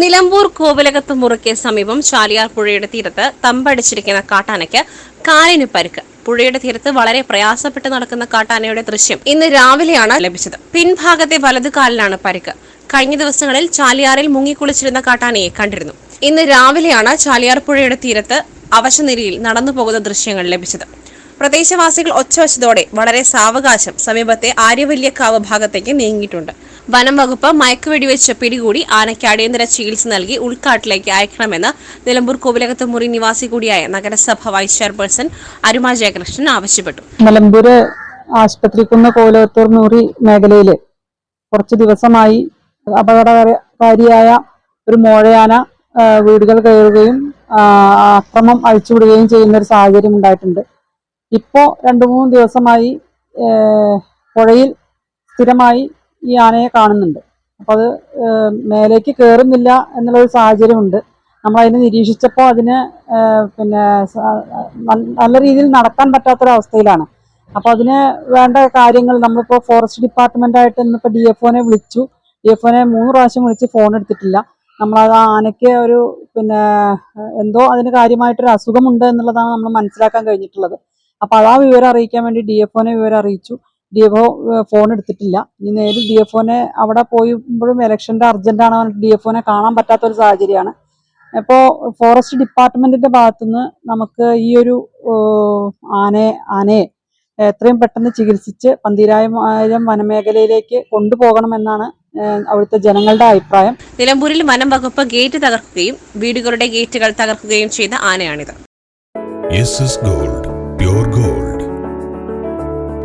നിലമ്പൂർ കോവിലകത്ത് മുറുക്കെ സമീപം ചാലിയാർ പുഴയുടെ തീരത്ത് തമ്പടിച്ചിരിക്കുന്ന കാട്ടാനയ്ക്ക് കാലിന് പരുക്ക്. പുഴയുടെ തീരത്ത് വളരെ പ്രയാസപ്പെട്ട് നടക്കുന്ന കാട്ടാനയുടെ ദൃശ്യം ഇന്ന് രാവിലെയാണ് ലഭിച്ചത്. പിൻഭാഗത്തെ വലതു കാലിലാണ് പരുക്ക്. കഴിഞ്ഞ ദിവസങ്ങളിൽ ചാലിയാറിൽ മുങ്ങിക്കുളിച്ചിരുന്ന കാട്ടാനയെ കണ്ടിരുന്നു. ഇന്ന് രാവിലെയാണ് ചാലിയാർ പുഴയുടെ തീരത്ത് അവശനിലയിൽ നടന്നു പോകുന്ന ദൃശ്യങ്ങൾ ലഭിച്ചത്. പ്രദേശവാസികൾ ഒച്ച വളരെ സാവകാശം സമീപത്തെ ആര്യവല്യക്കാവ് ഭാഗത്തേക്ക് നീങ്ങിയിട്ടുണ്ട്. വനം വകുപ്പ് മയക്കുവെടിവെച്ച് പിടികൂടി ആനയ്ക്ക് അടിയന്തര ചികിത്സ നൽകി ഉൾക്കാട്ടിലേക്ക് അയക്കണമെന്ന് നിലമ്പൂർ കോവിലകത്ത് മുറി നിവാസി കൂടിയായ നഗരസഭ വൈസ് ചെയർപേഴ്സൺ അരുമ ജയകൃഷ്ണൻ ആവശ്യപ്പെട്ടു. നിലമ്പൂര് ആശുപത്രിക്കുന്ന കോവിലകത്തൂർ മുറി മേഖലയിൽ കുറച്ച് ദിവസമായി അപകടകാരിയായ ഒരു മോഴയാന വീടുകൾ കയറുകയും അക്രമം അഴിച്ചുവിടുകയും ചെയ്യുന്ന ഒരു സാഹചര്യം ഉണ്ടായിട്ടുണ്ട്. ഇപ്പോ രണ്ടു മൂന്ന് ദിവസമായി പുഴയിൽ സ്ഥിരമായി ഈ ആനയെ കാണുന്നുണ്ട്. അപ്പോൾ അത് മേലേക്ക് കയറുന്നില്ല എന്നുള്ളൊരു സാഹചര്യമുണ്ട്. നമ്മൾ അതിനെ നിരീക്ഷിച്ചപ്പോൾ അതിന് പിന്നെ നല്ല- രീതിയിൽ നടക്കാൻ പറ്റാത്തൊരവസ്ഥയിലാണ്. അപ്പോൾ അതിന് വേണ്ട കാര്യങ്ങൾ നമ്മളിപ്പോൾ ഫോറസ്റ്റ് ഡിപ്പാർട്ട്മെന്റ് ആയിട്ട് ഇന്നിപ്പോൾ ഡി എഫ് ഒനെ വിളിച്ചു. ഡി എഫ് ഒനെ മൂന്ന് പ്രാവശ്യം വിളിച്ച് ഫോൺ എടുത്തിട്ടില്ല. നമ്മളത് ആനയ്ക്ക് ഒരു പിന്നെ എന്തോ അതിന് കാര്യമായിട്ടൊരു അസുഖമുണ്ട് എന്നുള്ളതാണ് നമ്മൾ മനസ്സിലാക്കാൻ കഴിഞ്ഞിട്ടുള്ളത്. അപ്പോൾ അതാ വിവരം അറിയിക്കാൻ വേണ്ടി ഡി എഫ് ഒനെ വിവരം അറിയിച്ചു. ഡി എഫ് ഒ ഫോൺ എടുത്തിട്ടില്ല. ഇനി നേരിൽ ഡി എഫ് ഒനെ അവിടെ പോയുമ്പോഴും ഇലക്ഷന്റെ അർജന്റാണ് പറഞ്ഞിട്ട് ഡി എഫ് ഒനെ കാണാൻ പറ്റാത്ത ഒരു സാഹചര്യമാണ്. അപ്പോൾ ഫോറസ്റ്റ് ഡിപ്പാർട്ട്മെന്റിന്റെ ഭാഗത്തുനിന്ന് നമുക്ക് ഈ ഒരു ആനയെ ആനയെ എത്രയും പെട്ടെന്ന് ചികിത്സിച്ച് പന്തിരായിരം വനമേഖലയിലേക്ക് കൊണ്ടുപോകണമെന്നാണ് അവിടുത്തെ ജനങ്ങളുടെ അഭിപ്രായം. നിലമ്പൂരിൽ വനം വകുപ്പ് ഗേറ്റ് തകർക്കുകയും വീടുകളുടെ ഗേറ്റുകൾ തകർക്കുകയും ചെയ്ത ആനയാണിത്. Gold pure gold